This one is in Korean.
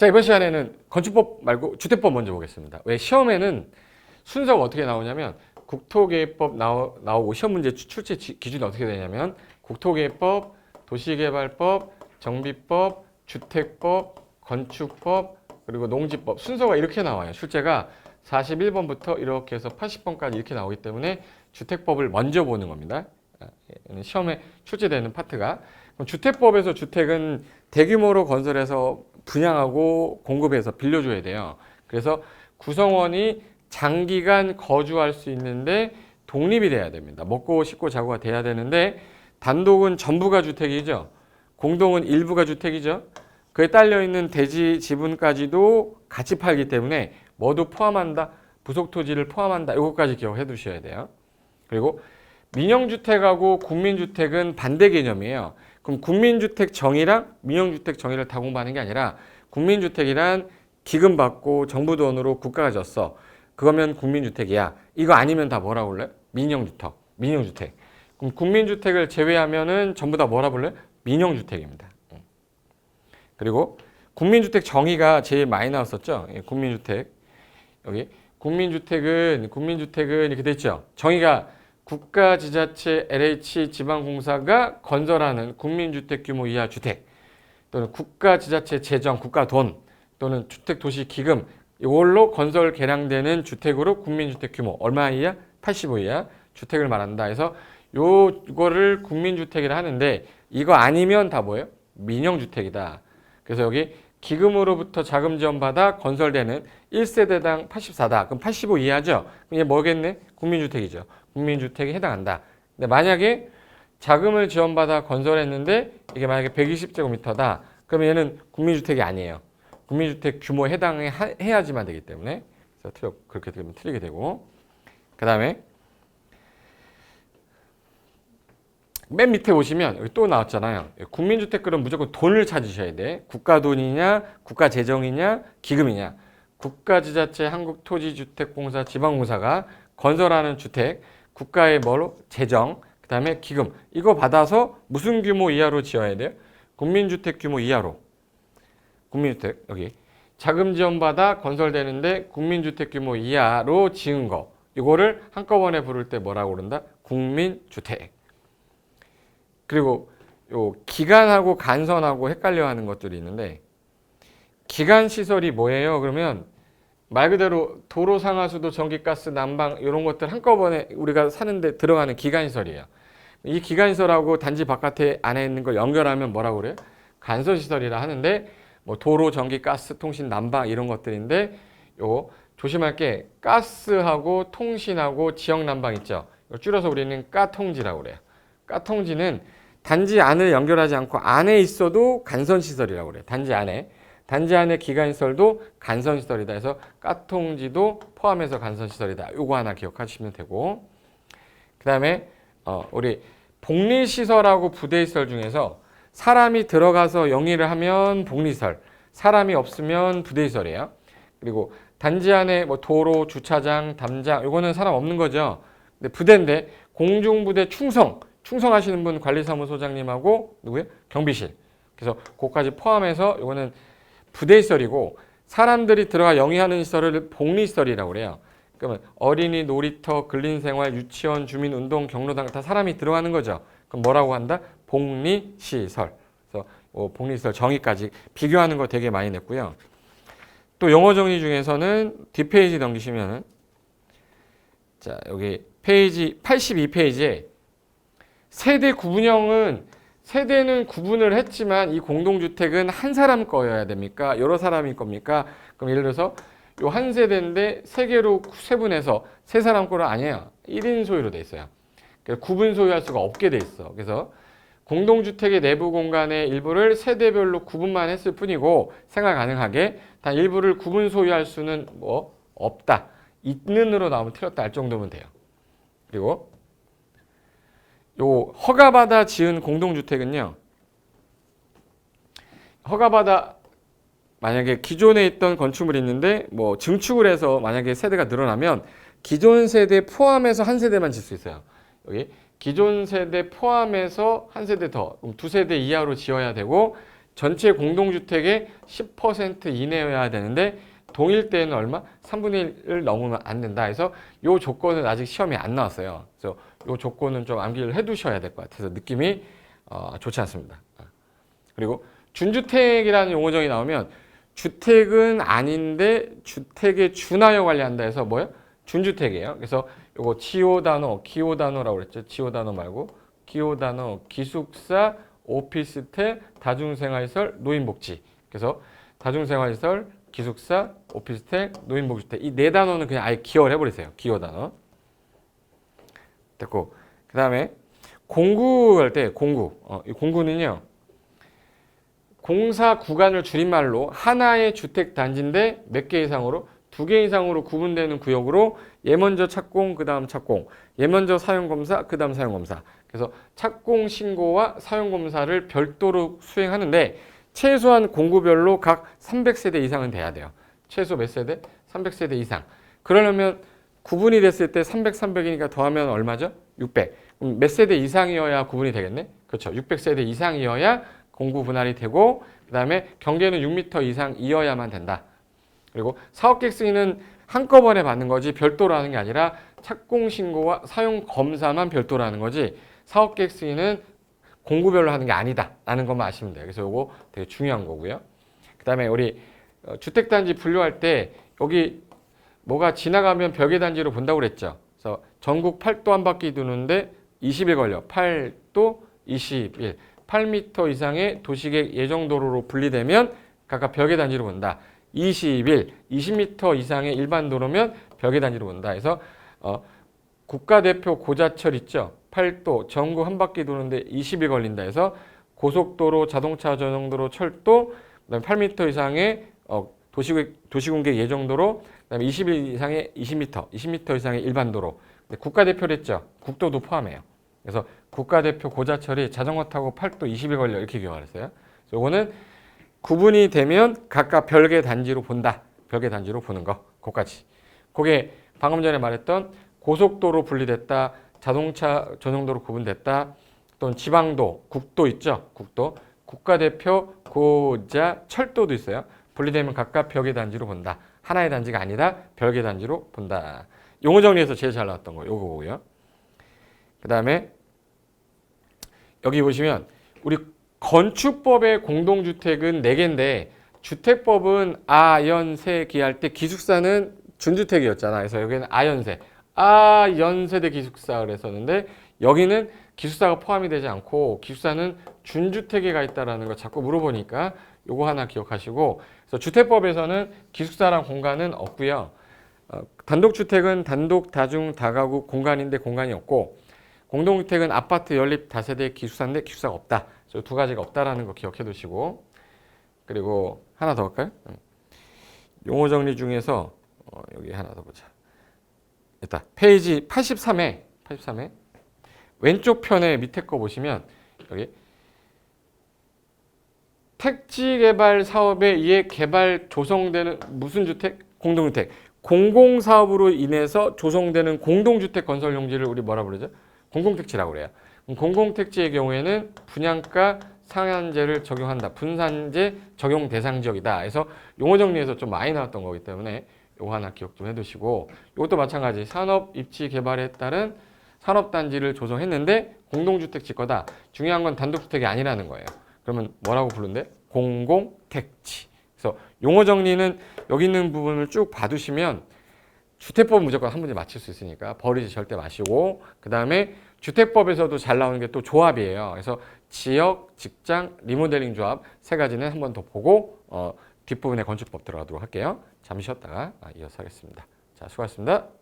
자, 이번 시간에는 건축법 말고 주택법 먼저 보겠습니다. 왜 시험에는 순서가 어떻게 나오냐면 국토계획법 나오, 나오고 시험 문제 추- 출제 지- 기준이 어떻게 되냐면 국토계획법, 도시개발법, 정비법, 주택법, 건축법, 그리고 농지법 순서가 이렇게 나와요. 출제가 41번부터 이렇게 해서 80번까지 이렇게 나오기 때문에 주택법을 먼저 보는 겁니다. 아, 예, 시험에 출제되는 파트가 주택법에서 주택은 대규모로 건설해서 분양하고 공급해서 빌려줘야 돼요. 그래서 구성원이 장기간 거주할 수 있는데 독립이 돼야 됩니다. 먹고 씻고 자고가 돼야 되는데 단독은 전부가 주택이죠. 공동은 일부가 주택이죠. 그에 딸려 있는 대지 지분까지도 같이 팔기 때문에 모두 포함한다. 부속 토지를 포함한다. 이것까지 기억해 두셔야 돼요. 그리고 민영주택하고 국민주택은 반대 개념이에요. 그럼 국민주택 정의랑 민영주택 정의를 다 공부하는 게 아니라 국민주택이란 기금 받고 정부 돈으로 국가가 줬어. 그거면 국민주택이야. 이거 아니면 다 뭐라 불래? 민영주택. 민영주택. 그럼 국민주택을 제외하면은 전부 다 뭐라 불래? 민영주택입니다. 음. 그리고 국민주택 정의가 제일 많이 나왔었죠. 예, 국민주택. 여기 국민주택은 국민주택은 이렇게 돼 있죠. 정의가 국가 지자체 LH 지방공사가 건설하는 국민주택 규모 이하 주택 또는 국가 지자체 재정 국가 돈 또는 주택 도시 기금 이걸로 건설 개량되는 주택으로 국민주택 규모 얼마 이하 85 이하 주택을 말한다 해서 요거를 국민주택이라 하는데 이거 아니면 다 뭐예요? 민영주택이다. 그래서 여기 기금으로부터 자금 지원받아 건설되는 1세대당 84다. 그럼 85 이하죠? 그럼 얘 뭐겠네? 국민주택이죠. 국민주택에 해당한다. 근데 만약에 자금을 지원받아 건설했는데 이게 만약에 120제곱미터다. 그러면 얘는 국민주택이 아니에요. 국민주택 규모에 해당해야지만 되기 때문에 그래서 틀려, 그렇게 되면 틀리게 되고 그 다음에 맨 밑에 보시면 여기 또 나왔잖아요. 국민주택 그럼 무조건 돈을 찾으셔야 돼. 국가 돈이냐, 국가 재정이냐, 기금이냐. 국가지자체 한국토지주택공사 지방공사가 건설하는 주택, 국가의 뭐로 재정, 그 다음에 기금 이거 받아서 무슨 규모 이하로 지어야 돼요? 국민주택 규모 이하로. 국민주택 여기 자금 지원받아 건설되는데 국민주택 규모 이하로 지은 거 이거를 한꺼번에 부를 때 뭐라고 그런다? 국민주택. 그리고 요 기간하고 간선하고 헷갈려 하는 것들이 있는데 기간 시설이 뭐예요? 그러면 말 그대로 도로 상하수도 전기가스 난방 이런 것들 한꺼번에 우리가 사는데 들어가는 기간 시설이에요. 이 기간 시설하고 단지 바깥에 안에 있는 걸 연결하면 뭐라고 그래요? 간선 시설이라 하는데 뭐 도로 전기 가스 통신 난방 이런 것들인데 요 조심할 게 가스하고 통신하고 지역 난방 있죠. 줄여서 우리는 까통지라고 그래요. 까통지는 단지 안을 연결하지 않고 안에 있어도 간선 시설이라고 그래요. 단지 안에. 단지 안에 기간 시설도 간선 시설이다 해서 까통지도 포함해서 간선 시설이다. 요거 하나 기억하시면 되고. 그 다음에 어 우리 복리 시설하고 부대 시설 중에서 사람이 들어가서 영위를 하면 복리 시설, 사람이 없으면 부대 시설이에요. 그리고 단지 안에 뭐 도로, 주차장, 담장 요거는 사람 없는 거죠. 근데 부대인데 공중부대 충성 충성하시는 분 관리사무소장님하고 누구예요? 경비실. 그래서 그까지 포함해서 이거는 부대시설이고 사람들이 들어가 영위하는 시설을 복리시설이라고 그래요. 그러면 어린이 놀이터, 근린생활, 유치원, 주민운동, 경로당 다 사람이 들어가는 거죠. 그럼 뭐라고 한다? 복리시설. 그래서 뭐 복리시설 정의까지 비교하는 거 되게 많이 냈고요. 또 영어 정리 중에서는 뒷페이지 넘기시면은 자 여기 페이지 82페이지에 세대 구분형은 세대는 구분을 했지만 이 공동주택은 한 사람 거여야 됩니까? 여러 사람이 겁니까? 그럼 예를 들어서 요 한 세대인데 세 개로 세분해서 세 사람 거는 아니에요. 1인 소유로 돼 있어요. 그래서 구분 소유할 수가 없게 돼 있어. 그래서 공동주택의 내부 공간의 일부를 세대별로 구분만 했을 뿐이고 생활 가능하게 단 일부를 구분 소유할 수는 뭐 없다. 있는으로 나오면 틀렸다 할 정도면 돼요. 그리고 요 허가받아 지은 공동주택은요. 허가받아 만약에 기존에 있던 건축물이 있는데 뭐 증축을 해서 만약에 세대가 늘어나면 기존 세대 포함해서 한 세대만 질 수 있어요. 여기 기존 세대 포함해서 한 세대 더, 두 세대 이하로 지어야 되고 전체 공동주택의 10% 이내여야 되는데 동일 때는 얼마? 3분의 1을 넘으면 안 된다 해서 이 조건은 아직 시험에 안 나왔어요. 그래서 이 조건은 좀 암기를 해두셔야 될 것 같아서 느낌이 어, 좋지 않습니다. 그리고 준주택이라는 용어정이 나오면 주택은 아닌데 주택에 준하여 관리한다 해서 뭐예요? 준주택이에요. 그래서 요거 지오 단어, 기호 단어라고 그랬죠. 지오 단어 말고 기호 단어, 기숙사, 오피스텔, 다중생활시설, 노인복지. 그래서 다중생활시설, 기숙사, 오피스텔, 노인복지주택 이 네 단어는 그냥 아예 기억을 해버리세요. 기호 단어. 됐고 그 다음에 공구할 때 공구. 어, 이 공구는요. 공사 구간을 줄임말로 하나의 주택 단지인데 몇 개 이상으로 두 개 이상으로 구분되는 구역으로 얘 먼저 착공 그 다음 착공 얘 먼저 사용 검사 그 다음 사용 검사 그래서 착공 신고와 사용 검사를 별도로 수행하는데 최소한 공구별로 각 300세대 이상은 돼야 돼요. 최소 몇 세대? 300세대 이상. 그러려면 구분이 됐을 때 300, 300이니까 더하면 얼마죠? 600. 그럼 몇 세대 이상이어야 구분이 되겠네? 그렇죠. 600세대 이상이어야 공구 분할이 되고 그 다음에 경계는 6m 이상이어야만 된다. 그리고 사업계획 승인은 한꺼번에 받는 거지 별도로 하는 게 아니라 착공 신고와 사용 검사만 별도로 하는 거지 사업계획 승인은 공구별로 하는 게 아니다라는 것만 아시면 돼요. 그래서 이거 되게 중요한 거고요. 그다음에 우리 어, 주택단지 분류할 때 여기 뭐가 지나가면 별개 단지로 본다고 그랬죠. 그래서 전국 8도 한 바퀴 도는데 20일 걸려. 8도 21. 8m 이상의 도시계 예정 도로로 분리되면 각각 별개 단지로 본다. 21, 20m 이상의 일반 도로면 별개 단지로 본다. 그래서 어, 국가대표 고자철 있죠. 8도 전국 한 바퀴 도는데 20일 걸린다 해서 고속도로, 자동차 전용도로, 철도, 그다음에 8m 이상의 어, 도시 도시공개 예정도로, 그다음에 20일 이상의 20m, 20m 이상의 일반 도로. 근데 국가대표를 했죠. 국도도 포함해요. 그래서 국가대표 고자철이 자전거 타고 8도 20일 걸려 이렇게 기억을 했어요. 그래서 요거는 구분이 되면 각각 별개 단지로 본다. 별개 단지로 보는 거. 그거까지. 그게 방금 전에 말했던 고속도로 분리됐다. 자동차 전용도로 구분됐다. 또는 지방도, 국도 있죠. 국도. 국가대표 고자 철도도 있어요. 분리되면 각각 별개 단지로 본다. 하나의 단지가 아니라 별개 단지로 본다. 용어 정리에서 제일 잘 나왔던 거 요거고요. 그 다음에 여기 보시면 우리 건축법의 공동주택은 4개인데 주택법은 아연세 기할 때 기숙사는 준주택이었잖아. 그래서 여기는 아연세, 아 연세대 기숙사 그랬었는데 여기는 기숙사가 포함이 되지 않고 기숙사는 준주택에 가 있다라는 거 자꾸 물어보니까 요거 하나 기억하시고 그래서 주택법에서는 기숙사랑 공간은 없고요. 어, 단독주택은 단독 다중 다가구 공간인데 공간이 없고 공동주택은 아파트 연립 다세대 기숙사인데 기숙사가 없다. 저두 가지가 없다라는 거 기억해 두시고 그리고 하나 더 할까요? 음. 용어 정리 중에서 어, 여기 하나 더 보자. 일단 페이지 83에 83에 왼쪽 편에 밑에 거 보시면 여기 택지 개발 사업에 의해 개발 조성되는 무슨 주택? 공동주택. 공공 사업으로 인해서 조성되는 공동주택 건설 용지를 우리 뭐라 부르죠? 공공택지라고 그래요. 공공택지의 경우에는 분양가 상한제를 적용한다. 분산제 적용 대상 지역이다. 그래서 용어 정리에서 좀 많이 나왔던 거기 때문에 요거 하나 기억 좀 해두시고 이것도 마찬가지 산업 입지 개발에 따른 산업단지를 조성했는데 공동주택 지 거다. 중요한 건 단독주택이 아니라는 거예요. 그러면 뭐라고 부른대? 공공택지. 그래서 용어 정리는 여기 있는 부분을 쭉 봐두시면 주택법 무조건 한 문제 맞힐 수 있으니까 버리지 절대 마시고 그 다음에 주택법에서도 잘 나오는 게 또 조합이에요. 그래서 지역, 직장, 리모델링 조합 세 가지는 한 번 더 보고 어, 뒷부분에 건축법 들어가도록 할게요. 잠시 쉬었다가 아, 이어서 하겠습니다. 자, 수고하셨습니다.